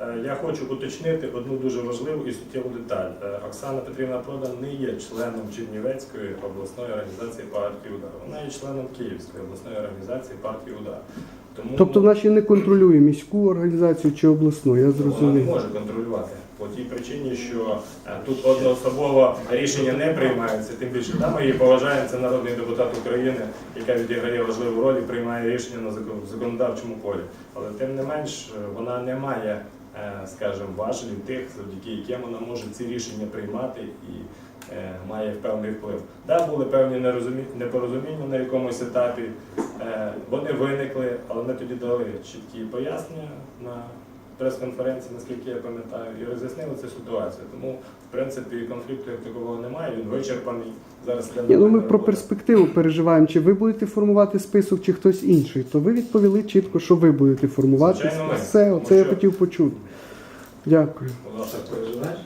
Е, Я хочу уточнити одну дуже важливу і суттєву деталь. Е, Оксана Петрівна Продан не є членом Чернівецької обласної організації партії Удар. Вона є членом Київської обласної організації партії Удар. Тому Тобто вона ще не контролює міську організацію чи обласну, я вона не зрозумів. може контролювати по тій причині, що е, тут одноособово рішення не приймаються. Тим більше там ми її поважаємо. Це народний депутат України, яка відіграє важливу роль і приймає рішення на закон- законодавчому полі. Але тим не менш е, вона не має, е, скажімо, важелів тих, завдяки яким вона може ці рішення приймати і е, має певний вплив. Да, були певні нерозумі- непорозуміння на якомусь етапі. Е, Вони виникли, але ми тоді дали чіткі пояснення на прес-конференції, наскільки я пам'ятаю, і роз'яснили цю ситуацію. Тому, в принципі, конфлікту як такого немає, він вичерпаний. Зараз для Ні, ну ми про перспективу переживаємо. Чи ви будете формувати список, чи хтось інший? То ви відповіли чітко, що ви будете формувати. Звичайно, ми. Все, оце я хотів почути. Дякую. Будь ласка, Переживаєш?